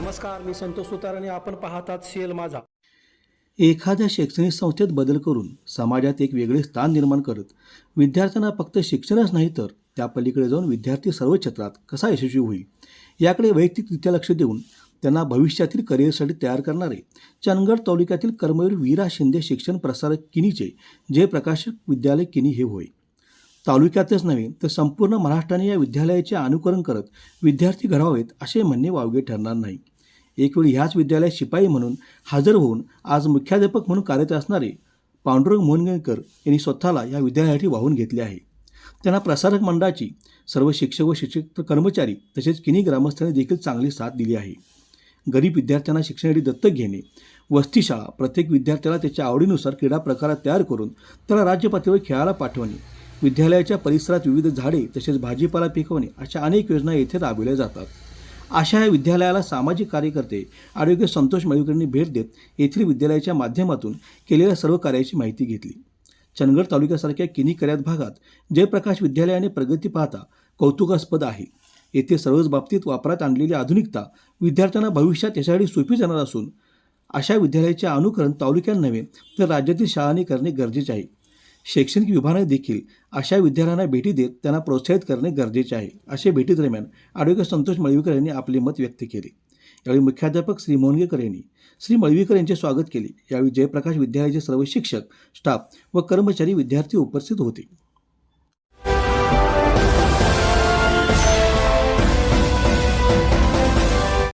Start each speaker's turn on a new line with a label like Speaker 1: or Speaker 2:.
Speaker 1: नमस्कार मी संतोष सुतार आणि आपण पाहतात सेल माझा.
Speaker 2: एखाद्या शैक्षणिक संस्थेत बदल करून समाजात एक वेगळे स्थान निर्माण करत विद्यार्थ्यांना फक्त शिक्षणच नाही तर त्या पलीकडे जाऊन विद्यार्थी सर्व क्षेत्रात कसा यशस्वी होईल याकडे वैयक्तिकरित्या लक्ष देऊन त्यांना भविष्यातील करिअरसाठी तयार करणारे चंदगड तालुक्यातील कर्मवीर वीरा शिंदे शिक्षण प्रसारक किनीचे जयप्रकाश विद्यालय किनी हे होय. तालुक्यातच नव्हे तर संपूर्ण महाराष्ट्राने या विद्यालयाचे अनुकरण करत विद्यार्थी घडवावेत असे म्हणणे वावगे ठरणार नाही. एकवेळी ह्याच विद्यालयात शिपाई म्हणून हजर होऊन आज मुख्याध्यापक म्हणून कार्यरत असणारे पांडुरंग मोहनगेकर यांनी स्वतःला या विद्यालयासाठी वाहून घेतले आहे. त्यांना प्रसारक मंडळाची सर्व शिक्षक व शिक्षक कर्मचारी तसेच किनी ग्रामस्थांनी देखील चांगली साथ दिली आहे. गरीब विद्यार्थ्यांना शिक्षणासाठी दत्तक घेणे वस्तीशाळा प्रत्येक विद्यार्थ्याला त्याच्या आवडीनुसार क्रीडा प्रकारात तयार करून त्याला राज्य पातळीवर खेळायला पाठवणे विद्यालयाच्या परिसरात विविध झाडे तसेच भाजीपाला पिकवणे अशा अनेक योजना येथे राबविल्या जातात. अशा या विद्यालयाला सामाजिक कार्यकर्ते आरोग्य संतोष मळीकरांनी भेट देत येथील विद्यालयाच्या माध्यमातून केलेल्या सर्व कार्याची माहिती घेतली. चंदगड तालुक्यासारख्या किनी कर्यात भागात जयप्रकाश विद्यालयाने प्रगती पाहता कौतुकास्पद आहे. येथे सर्वच बाबतीत वापरात आणलेली आधुनिकता विद्यार्थ्यांना भविष्यात याच्यासाठी सोपी जाणार असून अशा विद्यालयाचे अनुकरण तालुक्यात नव्हे तर राज्यातील शाळांनी करणे गरजेचे आहे. शैक्षणिक विभागाने देखील अशा विद्यार्थ्यांना भेटी देत त्यांना प्रोत्साहित करणे गरजेचे आहे असे भेटीदरम्यान ॲडव्होकेट संतोष मळवीकर यांनी आपले मत व्यक्त केले. यावेळी मुख्याध्यापक श्री मोहनगेकर यांनी श्री मळवीकर यांचे स्वागत केले. यावेळी जयप्रकाश विद्यालयाचे सर्व शिक्षक स्टाफ व कर्मचारी विद्यार्थी उपस्थित होते.